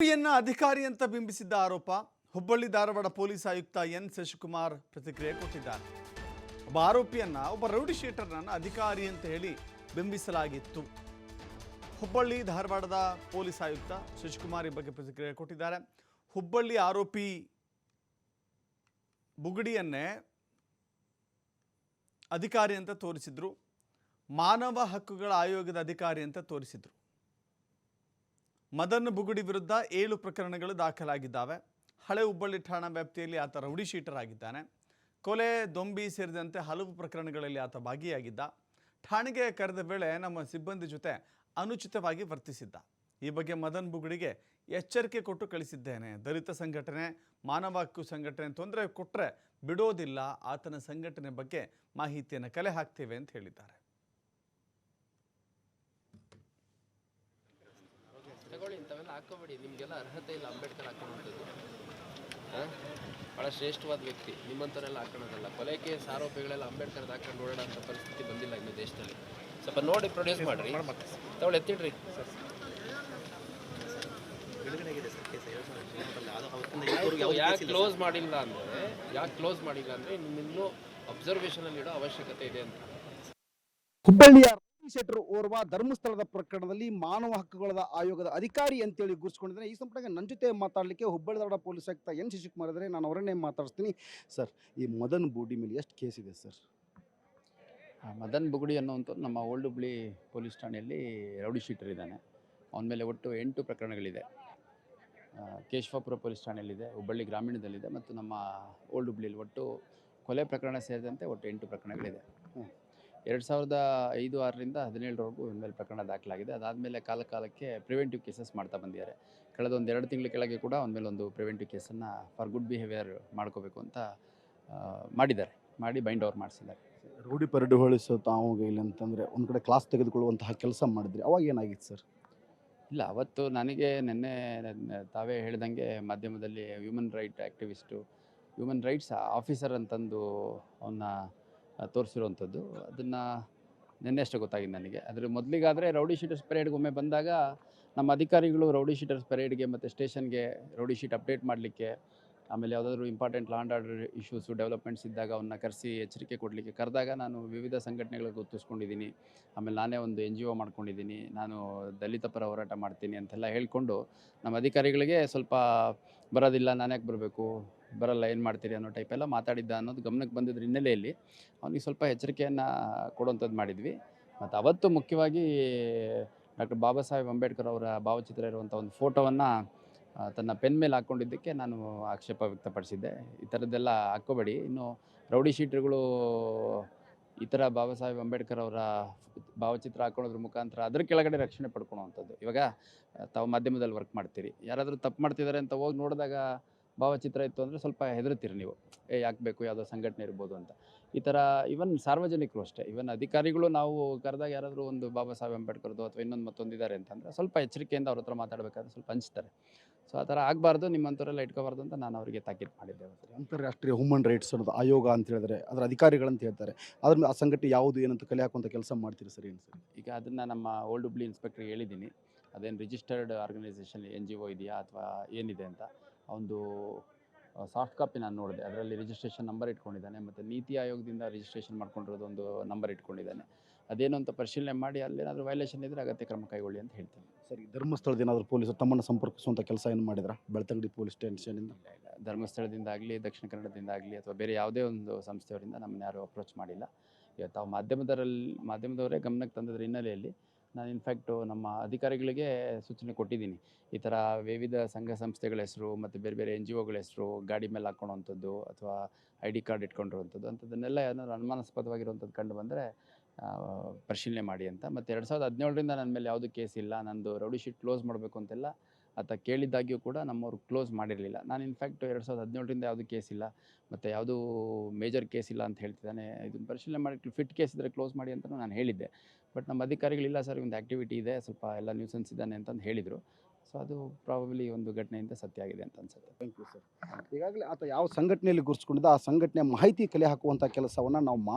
ಆರೋಪಿಯನ್ನ ಅಧಿಕಾರಿ ಅಂತ ಬಿಂಬಿಸಿದ್ದ ಆರೋಪ ಹುಬ್ಬಳ್ಳಿ ಧಾರವಾಡ ಪೊಲೀಸ್ ಆಯುಕ್ತ ಎನ್ ಶಶಿಕುಮಾರ್ ಪ್ರತಿಕ್ರಿಯೆ ಕೊಟ್ಟಿದ್ದಾರೆ. ಒಬ್ಬ ಆರೋಪಿಯನ್ನ ಒಬ್ಬ ರೌಡಿ ಅಧಿಕಾರಿ ಅಂತ ಹೇಳಿ ಬಿಂಬಿಸಲಾಗಿತ್ತು. ಹುಬ್ಬಳ್ಳಿ ಧಾರವಾಡದ ಪೊಲೀಸ್ ಆಯುಕ್ತ ಶಶಿಕುಮಾರ್ ಈ ಬಗ್ಗೆ ಪ್ರತಿಕ್ರಿಯೆ ಕೊಟ್ಟಿದ್ದಾರೆ. ಹುಬ್ಬಳ್ಳಿ ಆರೋಪಿ ಬುಗುಡಿಯನ್ನೇ ಅಧಿಕಾರಿ ಅಂತ ತೋರಿಸಿದ್ರು. ಮಾನವ ಹಕ್ಕುಗಳ ಆಯೋಗದ ಅಧಿಕಾರಿ ಅಂತ ತೋರಿಸಿದ್ರು. ಮದನ್ ಬುಗುಡಿ ವಿರುದ್ಧ ಏಳು ಪ್ರಕರಣಗಳು ದಾಖಲಾಗಿದ್ದಾವೆ. ಹಳೆ ಹುಬ್ಬಳ್ಳಿ ಠಾಣಾ ವ್ಯಾಪ್ತಿಯಲ್ಲಿ ಆತ ರೌಡಿ ಶೀಟರ್ ಆಗಿದ್ದಾನೆ. ಕೊಲೆ, ದೊಂಬಿ ಸೇರಿದಂತೆ ಹಲವು ಪ್ರಕರಣಗಳಲ್ಲಿ ಆತ ಭಾಗಿಯಾಗಿದ್ದ. ಠಾಣೆಗೆ ಕರೆದ ವೇಳೆ ನಮ್ಮ ಸಿಬ್ಬಂದಿ ಜೊತೆ ಅನುಚಿತವಾಗಿ ವರ್ತಿಸಿದ್ದ. ಈ ಬಗ್ಗೆ ಮದನ್ ಬುಗುಡಿಗೆ ಎಚ್ಚರಿಕೆ ಕೊಟ್ಟು ಕಳಿಸಿದ್ದೇನೆ. ದಲಿತ ಸಂಘಟನೆ, ಮಾನವ ಹಕ್ಕು ಸಂಘಟನೆ ತೊಂದರೆ ಕೊಟ್ಟರೆ ಬಿಡೋದಿಲ್ಲ. ಆತನ ಸಂಘಟನೆ ಬಗ್ಗೆ ಮಾಹಿತಿಯನ್ನು ಕಲೆ ಹಾಕ್ತೇವೆ ಅಂತ ಹೇಳಿದ್ದಾರೆ. ಇಂಥವೆಲ್ಲ ಹಾಕೋಬೇಡಿ ನಿಮಗೆಲ್ಲ ಅರ್ಹತೆ ಇಲ್ಲ ಅಂಬೇಡ್ಕರ್ ಹಾಕೊಂಡ್ಬಿಟ್ಟದ್ದು ಹಾಂ? ಭಾಳ ಶ್ರೇಷ್ಠವಾದ ವ್ಯಕ್ತಿ. ನಿಮ್ಮಂಥವರೆಲ್ಲ ಹಾಕೊಳ್ಳೋದಲ್ಲ ಕೊಲೆ ಕೇಸ್ ಆರೋಪಿಗಳೆಲ್ಲ ಅಂಬೇಡ್ಕರ್ ಹಾಕೊಂಡು ಓಡಾಡೋ ಅಂತ ಪರಿಸ್ಥಿತಿ ಬಂದಿಲ್ಲ ಇನ್ನು ದೇಶದಲ್ಲಿ. ಸ್ವಲ್ಪ ನೋಡಿ ಪ್ರೊಡ್ಯೂಸ್ ಮಾಡಿರಿ. ತಗೊಳ್ಳಿ ಎತ್ತಿಡ್ರಿ. ಯಾಕೆ ಕ್ಲೋಸ್ ಮಾಡಿಲ್ಲ ಅಂದರೆ ಯಾಕೆ ಕ್ಲೋಸ್ ಮಾಡಿಲ್ಲ ಅಂದರೆ ನಿಮ್ಮಿನ್ನೂ ಅಬ್ಸರ್ವೇಷನಲ್ಲಿ ಇಡೋ ಅವಶ್ಯಕತೆ ಇದೆ ಅಂತ. ಹುಬ್ಬಳ್ಳಿಯ ರವಿ ಶೆಟ್ಟರ್ ಓರ್ವ ಧರ್ಮಸ್ಥಳದ ಪ್ರಕರಣದಲ್ಲಿ ಮಾನವ ಹಕ್ಕುಗಳ ಆಯೋಗದ ಅಧಿಕಾರಿ ಅಂತೇಳಿ ಗುರುಸ್ಕೊಂಡಿದ್ದೇನೆ ಈ ಸಂಪರ್ಕ ನನ್ನ ಜೊತೆ ಮಾತಾಡಲಿಕ್ಕೆ ಹುಬ್ಬಳ್ಳಿ ಧಾರವಾಡ ಪೊಲೀಸ್ ಆಯುಕ್ತ ಎನ್ ಶಶಿಕುಮಾರ್ ಇದ್ದಾರೆ. ನಾನು ಅವರನ್ನೇ ಮಾತಾಡಿಸ್ತೀನಿ. ಸರ್, ಈ ಮದನ್ ಬೂಡಿ ಮೇಲೆ ಎಷ್ಟು ಕೇಸ್ ಇದೆ ಸರ್? ಮದನ್ ಬುಗುಡಿ ಅನ್ನುವಂಥದ್ದು ನಮ್ಮ ಓಲ್ಡ್ ಹುಬ್ಳಿ ಪೊಲೀಸ್ ಠಾಣೆಯಲ್ಲಿ ರೌಡಿ ಶೀಟರ್ ಇದ್ದಾನೆ. ಅವನ ಮೇಲೆ ಒಟ್ಟು ಎಂಟು ಪ್ರಕರಣಗಳಿದೆ. ಕೇಶವಾಪುರ ಪೊಲೀಸ್ ಠಾಣೆಯಲ್ಲಿದೆ, ಹುಬ್ಬಳ್ಳಿ ಗ್ರಾಮೀಣದಲ್ಲಿದೆ, ಮತ್ತು ನಮ್ಮ ಓಲ್ಡ್ ಹುಬ್ಳಿಯಲ್ಲಿ ಒಟ್ಟು ಕೊಲೆ ಪ್ರಕರಣ ಸೇರಿದಂತೆ ಒಟ್ಟು ಎಂಟು ಪ್ರಕರಣಗಳಿದೆ. ಹ್ಮ್. ಎರಡು ಸಾವಿರದ ಐದು ಆರರಿಂದ ಹದಿನೇಳರವರೆಗೂ ಇವನ ಮೇಲೆ ಪ್ರಕರಣ ದಾಖಲಾಗಿದೆ. ಅದಾದಮೇಲೆ ಕಾಲ ಕಾಲಕ್ಕೆ ಪ್ರಿವೆಂಟಿವ್ ಕೇಸಸ್ ಮಾಡ್ತಾ ಬಂದಿದ್ದಾರೆ. ಕಳೆದ ಒಂದು ಎರಡು ತಿಂಗಳ ಕೆಳಗೆ ಕೂಡ ಅವನ ಮೇಲೆ ಒಂದು ಪ್ರಿವೆಂಟಿವ್ ಕೇಸನ್ನು ಫಾರ್ ಗುಡ್ ಬಿಹೇವಿಯರ್ ಮಾಡ್ಕೋಬೇಕು ಅಂತ ಮಾಡಿದ್ದಾರೆ. ಮಾಡಿ ಬೈಂಡ್ ಓವರ್ ಮಾಡಿಸಿದ್ದಾರೆ. ರೂಢಿ ಪರಿಡುಗೊಳಿಸೋ ತಾವು ಇಲ್ಲ ಅಂತಂದರೆ ಒಂದು ಕಡೆ ಕ್ಲಾಸ್ ತೆಗೆದುಕೊಳ್ಳುವಂತಹ ಕೆಲಸ ಮಾಡಿದ್ರಿ. ಅವಾಗ ಏನಾಗಿತ್ತು ಸರ್? ಇಲ್ಲ ಅವತ್ತು ನನಗೆ ನಿನ್ನೆ ತಾವೇ ಹೇಳ್ದಂಗೆ ಮಾಧ್ಯಮದಲ್ಲಿ human right activist human rights officer ಅಂತಂದು ಅವನ್ನ ತೋರಿಸಿರುವಂಥದ್ದು. ಅದನ್ನು ನಿನ್ನೆ ಅಷ್ಟೇ ಗೊತ್ತಾಗಿದೆ ನನಗೆ. ಅದ್ರ ಮೊದಲಿಗಾದರೆ ರೌಡಿ ಶೀಟರ್ಸ್ ಪರೇಡ್ಗೆ ಒಮ್ಮೆ ಬಂದಾಗ ನಮ್ಮ ಅಧಿಕಾರಿಗಳು ರೌಡಿ ಶೀಟರ್ಸ್ ಪರೇಡ್ಗೆ ಮತ್ತು ಸ್ಟೇಷನ್ಗೆ ರೌಡಿ ಶೀಟ್ ಅಪ್ಡೇಟ್ ಮಾಡಲಿಕ್ಕೆ ಆಮೇಲೆ ಯಾವುದಾದ್ರೂ important land order issues developments ಇದ್ದಾಗ ಅವನ್ನ ಕರೆಸಿ ಎಚ್ಚರಿಕೆ ಕೊಡಲಿಕ್ಕೆ ಕರೆದಾಗ ನಾನು ವಿವಿಧ ಸಂಘಟನೆಗಳಿಗೆ ಗುರುತಿಸ್ಕೊಂಡಿದ್ದೀನಿ ಆಮೇಲೆ ನಾನೇ ಒಂದು ಎನ್ ಜಿ ಒ ಮಾಡ್ಕೊಂಡಿದ್ದೀನಿ. ನಾನು ದಲಿತ ಪರ ಹೋರಾಟ ಮಾಡ್ತೀನಿ ಅಂತೆಲ್ಲ ಹೇಳಿಕೊಂಡು ನಮ್ಮ ಅಧಿಕಾರಿಗಳಿಗೆ ಸ್ವಲ್ಪ ಬರೋದಿಲ್ಲ, ನಾನು ಯಾಕೆ ಬರಬೇಕು, ಬರಲ್ಲ, ಏನು ಮಾಡ್ತೀರಿ ಅನ್ನೋ ಟೈಪ್ ಎಲ್ಲ ಮಾತಾಡಿದ್ದ ಅನ್ನೋದು ಗಮನಕ್ಕೆ ಬಂದಿದ್ದ ಹಿನ್ನೆಲೆಯಲ್ಲಿ ಅವನಿಗೆ ಸ್ವಲ್ಪ ಎಚ್ಚರಿಕೆಯನ್ನು ಕೊಡುವಂಥದ್ದು ಮಾಡಿದ್ವಿ. ಮತ್ತು ಅವತ್ತು ಮುಖ್ಯವಾಗಿ ಡಾಕ್ಟರ್ ಬಾಬಾ ಸಾಹೇಬ್ ಅಂಬೇಡ್ಕರ್ ಅವರ ಭಾವಚಿತ್ರ ಇರುವಂಥ ಒಂದು ಫೋಟೋವನ್ನು ತನ್ನ ಪೆನ್ ಮೇಲೆ ಹಾಕ್ಕೊಂಡಿದ್ದಕ್ಕೆ ನಾನು ಆಕ್ಷೇಪ ವ್ಯಕ್ತಪಡಿಸಿದ್ದೆ. ಈ ಥರದ್ದೆಲ್ಲ ಹಾಕ್ಕೋಬೇಡಿ. ಇನ್ನು ರೌಡಿ ಶೀಟರ್ಗಳು ಈ ಥರ ಬಾಬಾ ಸಾಹೇಬ್ ಅಂಬೇಡ್ಕರ್ ಅವರ ಭಾವಚಿತ್ರ ಹಾಕೊಳ್ಳೋದ್ರ ಮುಖಾಂತರ ಅದ್ರ ಕೆಳಗಡೆ ರಕ್ಷಣೆ ಪಡ್ಕೊಳ್ಳೋವಂಥದ್ದು ಇವಾಗ ತಾವು ಮಾಧ್ಯಮದಲ್ಲಿ ವರ್ಕ್ ಮಾಡ್ತೀರಿ. ಯಾರಾದರೂ ತಪ್ಪು ಮಾಡ್ತಿದ್ದಾರೆ ಅಂತ ಹೋಗಿ ನೋಡಿದಾಗ ಭಾವಚಿತ್ರ ಇತ್ತು ಅಂದರೆ ಸ್ವಲ್ಪ ಹೆದರ್ತೀರಿ ನೀವು. ಏ, ಯಾಕೆ ಬೇಕು? ಯಾವುದೋ ಸಂಘಟನೆ ಇರ್ಬೋದು ಅಂತ. ಈ ಥರ ಇವನ್ ಸಾರ್ವಜನಿಕರು ಅಷ್ಟೇ. ಇವನ್ ಅಧಿಕಾರಿಗಳು ನಾವು ಕರೆದಾಗ ಯಾರಾದರೂ ಒಂದು ಬಾಬಾ ಸಾಹೇಬ್ ಅಂಬೇಡ್ಕರ್ದು ಅಥವಾ ಇನ್ನೊಂದು ಮತ್ತೊಂದಿದ್ದಾರೆ ಅಂತಂದರೆ ಸ್ವಲ್ಪ ಎಚ್ಚರಿಕೆಯಿಂದ ಅವ್ರ ಹತ್ರ ಮಾತಾಡಬೇಕಾದ್ರೆ ಸ್ವಲ್ಪ ಹಂಚ್ತಾರೆ. ಸೊ ಆ ಥರ ಆಗಬಾರ್ದು ನಿಮ್ಮಂಥವರೆಲ್ಲ ಇಟ್ಕೋಬಾರ್ದು ಅಂತ ನಾನು ಅವರಿಗೆ ತಾಕೀತು ಮಾಡಿದ್ದೆ ಅವತ್ತು. ಅಂತಾರಾಷ್ಟ್ರೀಯ ಹ್ಯೂಮನ್ ರೈಟ್ಸ್ ಅನ್ನೋದು ಆಯೋಗ ಅಂತ ಹೇಳಿದ್ರೆ ಅದರ ಅಧಿಕಾರಿಗಳಂತ ಹೇಳ್ತಾರೆ ಅದ್ರ ಆ ಸಂಘಟನೆ ಯಾವುದು ಏನಂತ ಕಲೆ ಹಾಕುವಂಥ ಕೆಲಸ ಮಾಡ್ತೀರಿ ಸರ್ ಏನು ಸರ್? ಈಗ ಅದನ್ನು ನಮ್ಮ ಓಲ್ಡ್ ಹುಬ್ಳಿ ಇನ್ಸ್ಪೆಕ್ಟ್ರಿಗೆ ಹೇಳಿದ್ದೀನಿ ಅದೇನು registered organisation N G O ಇದೆಯಾ ಅಥವಾ ಏನಿದೆ ಅಂತ. ಒಂದು ಸಾಫ್ಟ್ ಕಾಪಿ ನಾನು ನೋಡಿದೆ ಅದರಲ್ಲಿ ರಿಜಿಸ್ಟ್ರೇಷನ್ ನಂಬರ್ ಇಟ್ಕೊಂಡಿದ್ದಾನೆ ಮತ್ತು ನೀತಿ ಆಯೋಗದಿಂದ ರಿಜಿಸ್ಟ್ರೇಷನ್ ಮಾಡ್ಕೊಂಡಿರೋದು ಒಂದು ನಂಬರ್ ಇಟ್ಕೊಂಡಿದ್ದಾನೆ. ಅದೇನು ಅಂತ ಪರಿಶೀಲನೆ ಮಾಡಿ ಅಲ್ಲೇನಾದರೂ ವೈಲೇಷನ್ ಇದ್ದರೆ ಅಗತ್ಯ ಕ್ರಮ ಕೈಗೊಳ್ಳಿ ಅಂತ ಹೇಳ್ತೀನಿ. ಸರಿ ಧರ್ಮಸ್ಥಳದ ಏನಾದರೂ ಪೊಲೀಸರು ತಮ್ಮನ್ನು ಸಂಪರ್ಕಿಸುವಂಥ ಕೆಲಸ ಏನು ಮಾಡಿದ್ರ? ಬೆಳ್ತಂಗಡಿ ಪೊಲೀಸ್ ಸ್ಟೇಷನಿಂದ ಇಲ್ಲ ಇಲ್ಲ. ಧರ್ಮಸ್ಥಳದಿಂದ ಆಗಲಿ ದಕ್ಷಿಣ ಕನ್ನಡದಿಂದಾಗಲಿ ಅಥವಾ ಬೇರೆ ಯಾವುದೇ ಒಂದು ಸಂಸ್ಥೆಯವರಿಂದ ನಮ್ಮನ್ನು ಯಾರೂ ಅಪ್ರೋಚ್ ಮಾಡಿಲ್ಲ. ಇವತ್ತು ತಾವು ಮಾಧ್ಯಮದರಲ್ಲಿ ಮಾಧ್ಯಮದವರೇ ಗಮನಕ್ಕೆ ತಂದದ್ರ ಹಿನ್ನೆಲೆಯಲ್ಲಿ ನಾನು ಇನ್ಫ್ಯಾಕ್ಟು ನಮ್ಮ ಅಧಿಕಾರಿಗಳಿಗೆ ಸೂಚನೆ ಕೊಟ್ಟಿದ್ದೀನಿ. ಈ ಥರ ವಿವಿಧ ಸಂಘ ಸಂಸ್ಥೆಗಳ ಹೆಸರು ಮತ್ತು ಬೇರೆ ಬೇರೆ ಎನ್ ಜಿ ಒಗಳ ಹೆಸರು ಗಾಡಿ ಮೇಲೆ ಹಾಕ್ಕೊಳ್ಳೋವಂಥದ್ದು ಅಥವಾ ಐ ಡಿ ಕಾರ್ಡ್ ಇಟ್ಕೊಂಡಿರುವಂಥದ್ದು ಅಂಥದ್ದನ್ನೆಲ್ಲ ಏನಾದ್ರು ಅನುಮಾನಾಸ್ಪದವಾಗಿರುವಂಥದ್ದು ಕಂಡು ಬಂದರೆ ಪರಿಶೀಲನೆ ಮಾಡಿ ಅಂತ. ಮತ್ತು ಎರಡು ಸಾವಿರದ ಹದಿನೇಳರಿಂದ ನನ್ನ ಮೇಲೆ ಯಾವುದು ಕೇಸ್ ಇಲ್ಲ, ನಂದು ರೌಡಿ ಶೀಟ್ ಕ್ಲೋಸ್ ಮಾಡಬೇಕು ಅಂತೆಲ್ಲ ಆತ ಕೇಳಿದ್ದಾಗಿಯೂ ಕೂಡ ನಮ್ಮವ್ರು ಕ್ಲೋಸ್ ಮಾಡಿರಲಿಲ್ಲ. ನಾನು ಇನ್ಫ್ಯಾಕ್ಟ್ ಎರಡು ಸಾವಿರದ ಹದಿನೇಳರಿಂದ ಯಾವುದು ಕೇಸ್ ಇಲ್ಲ, ಮತ್ತು ಯಾವುದೂ ಮೇಜರ್ ಕೇಸ್ ಇಲ್ಲ ಅಂತ ಹೇಳ್ತಿದ್ದಾನೆ. ಇದನ್ನು ಪರಿಶೀಲನೆ ಮಾಡಿ ಫಿಟ್ ಕೇಸ್ ಇದ್ದರೆ ಕ್ಲೋಸ್ ಮಾಡಿ ಅಂತ ನಾನು ಹೇಳಿದ್ದೆ. ಬಟ್ ನಮ್ಮ ಅಧಿಕಾರಿಗಳಿಲ್ಲ, ಸರ್, ಒಂದು ಆ್ಯಕ್ಟಿವಿಟಿ ಇದೆ, ಸ್ವಲ್ಪ ಎಲ್ಲ ನ್ಯೂಸನ್ಸ್ ಇದ್ದಾನೆ ಅಂತಂದು ಹೇಳಿದರು. ಸೊ ಅದು ಪ್ರಾಬಬ್ಲಿ ಒಂದು ಘಟನೆಯಿಂದ ಸತ್ಯ ಆಗಿದೆ ಅಂತ ಅನ್ಸುತ್ತೆ. ಥ್ಯಾಂಕ್ ಯು ಸರ್ ಈಗಾಗಲೇ ಆತ ಯಾವ ಸಂಘಟನೆಯಲ್ಲಿ ಗುರುಸ್ಕೊಂಡಿದ್ದ, ಆ ಸಂಘಟನೆ ಮಾಹಿತಿ ಕಲೆ ಹಾಕುವಂಥ ಕೆಲಸವನ್ನು ನಾವು